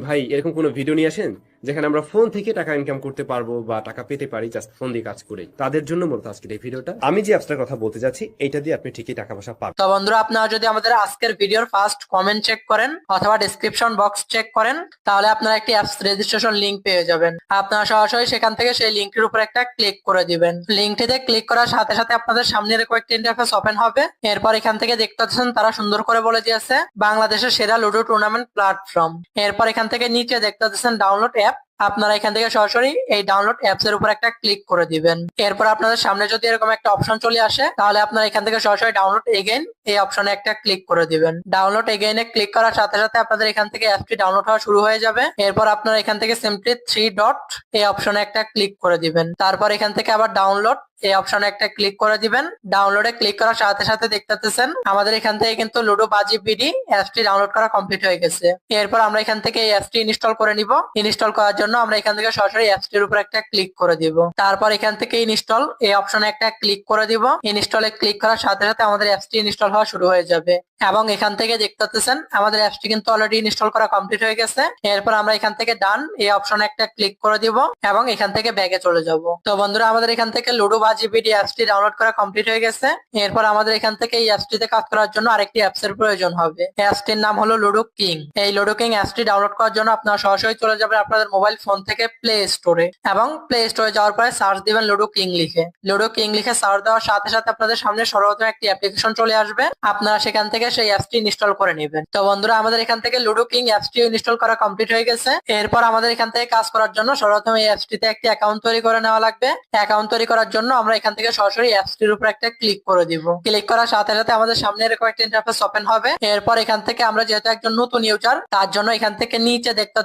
ভাই এরকম কোনো ভিডিও নিয়ে আসেন? যেখানে আমরা ফোন থেকে টাকা ইনকাম করতে পারব বা টাকা পেতে পারি জাস্ট ফোন দিয়ে কাজ করে তাদের জন্য মূলত আজকের এই ভিডিওটা আমি যে অ্যাপসটার কথা বলতে যাচ্ছি এটা দিয়ে আপনি ঠিকই টাকা পয়সা পাবেন। তো বন্ধুরা, আপনারা যদি আমাদের আজকের ভিডিওর ফার্স্ট কমেন্ট চেক করেন অথবা ডিসক্রিপশন বক্স চেক করেন, তাহলে আপনারা একটি অ্যাপস রেজিস্ট্রেশন লিংক পেয়ে যাবেন। আপনারা সরাসরি সেখান থেকে সেই লিঙ্কটির উপর একটা ক্লিক করে দিবেন। লিঙ্কটিতে ক্লিক করার সাথে সাথে আপনাদের সামনে এরকম একটি ইন্টারফেস ওপেন হবে। এরপর এখান থেকে দেখতে পাচ্ছেন, তারা সুন্দর করে বলে দিয়েছে, বাংলাদেশের সেরা লুডো টুর্নামেন্ট প্ল্যাটফর্ম এরপর এখান থেকে নিচে দেখতে পাচ্ছেন ডাউনলোড অ্যাপ আপনারা এখান থেকে সরাসরি এই ডাউনলোড অ্যাপস এর উপর একটা ক্লিক করে দিবেন। এরপর আপনাদের সামনে যদি এরকম একটা অপশন চলে আসে, তাহলে আপনারা এখান থেকে সরাসরি ডাউনলোড এগেইন এই অপশনে একটা ক্লিক করে দিবেন। ডাউনলোড এগেইনে ক্লিক করার সাথে সাথে আপনাদের এখান থেকে অ্যাপটি ডাউনলোড হওয়া শুরু হয়ে যাবে। এরপর আপনারা এখান থেকে সিম্পলি থ্রি ডট এই অপশনে একটা ক্লিক করে দিবেন। তারপর এখান থেকে আবার ডাউনলোড এই অপশনে একটা ক্লিক করে দিবেন। ডাউনলোডে ক্লিক করার সাথে সাথে দেখতে পাচ্ছেন আমাদের এখান থেকে কিন্তু লুডো বাজি বিডি অ্যাপসটি ডাউনলোড করা কমপ্লিট হয়ে গেছে। এরপর আমরা এখান থেকে এই অ্যাপসটি ইনস্টল করে নিব। ইনস্টল করার জন্য আমরা এখান থেকে সরাসরি অ্যাপসটির উপর একটা ক্লিক করে দিব। তারপর এখান থেকে ইনস্টল এই অপশনে একটা ক্লিক করে দিব। ইনস্টলে ক্লিক করার সাথে সাথে আমাদের অ্যাপসটি ইনস্টল হওয়া শুরু হয়ে যাবে। এবং এখান থেকে দেখতে পাচ্ছেন আমাদের অ্যাপসটি কিন্তু অলরেডি ইনস্টল করা কমপ্লিট হয়ে গেছে। এরপর আমরা এখান থেকে ডান এই অপশনে একটা ক্লিক করে দিব এবং এখান থেকে ব্যাগে চলে যাব। তো বন্ধুরা, আমাদের এখান থেকে লুডো বা জিবিডি অ্যাপসটি ডাউনলোড করা কমপ্লিট হয়ে গেছে। এরপর আমাদের এখান থেকে এই অ্যাপসটিতে কাজ করার জন্য আরেকটি অ্যাপস এর প্রয়োজন হবে। অ্যাপসটির নাম হলো লুডো কিং এই লুডো কিং অ্যাপসটি ডাউনলোড করার জন্য আপনারা সরাসরি চলে যাবেন আপনাদের মোবাইল ফোন থেকে প্লে স্টোরে এবং প্লে স্টোরে যাওয়ার পরে সার্চ দিবেন লুডো কিং লিখে। লুডো কিং লিখে সার্চ দেওয়ার সাথে সাথে আপনাদের সামনে সর্বপ্রথম একটি অ্যাপ্লিকেশন চলে আসবে। আপনারা সেখান থেকে সেই অ্যাপসটি ইনস্টল করে নেবেন। তো বন্ধুরা, আমাদের এখান থেকে লুডো কিং অ্যাপসটি ইনস্টল করা কমপ্লিট হয়ে গেছে। এরপর আমাদের এখান থেকে কাজ করার জন্য সর্বপ্রথম এই অ্যাপসটিতে একটি অ্যাকাউন্ট তৈরি করে নেওয়া লাগবে। অ্যাকাউন্ট তৈরি করার জন্য আমরা এখান থেকে সরাসরি অ্যাপসটির উপর একটা ক্লিক করে দিব। ক্লিক করার সাথে সাথে আমাদের সামনে এরকম একটা ইন্টারফেস ওপেন হবে। এরপর এখান থেকে আমরা যেহেতু একজন নতুন ইউজার তার জন্য এখান থেকে নিচে দেখতে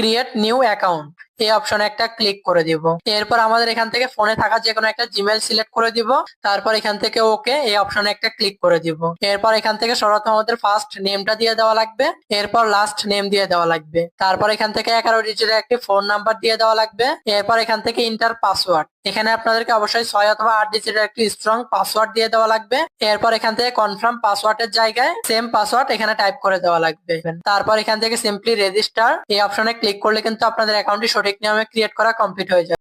ক্রিয়েট নিউ অ্যাকাউন্ট এই অপশনে একটা ক্লিক করে দিব। এরপর আমাদের এখান থেকে ফোনে থাকা যে কোনো একটা জিমেল সিলেক্ট করে দিব। তারপর এখান থেকে ওকে এই অপশনে একটা ক্লিক করে দিব। এরপর এখান থেকে সর্বপ্রথম আমাদের ফার্স্ট নেমটা দিয়ে দেওয়া লাগবে। এরপর লাস্ট নেম দিয়ে দেওয়া লাগবে। তারপর এখান থেকে এগারো ডিজিটের একটি ফোন নাম্বার দিয়ে দেওয়া লাগবে। এরপর এখান থেকে ইন্টার পাসওয়ার্ড এখানে আপনাদেরকে অবশ্যই ছয় অথবা আট ডিজিটের একটি স্ট্রং পাসওয়ার্ড দিয়ে দেওয়া লাগবে। এরপর এখান থেকে কনফার্ম পাসওয়ার্ডের জায়গায় সেম পাসওয়ার্ড এখানে টাইপ করে দেওয়া লাগবে। তারপর এখান থেকে সিম্পলি রেজিস্টার এই অপশনে ক্লিক করলে কিন্তু আপনাদের অ্যাকাউন্টটি সঠিক নিয়মে ক্রিয়েট করা কমপ্লিট হয়ে যাবে।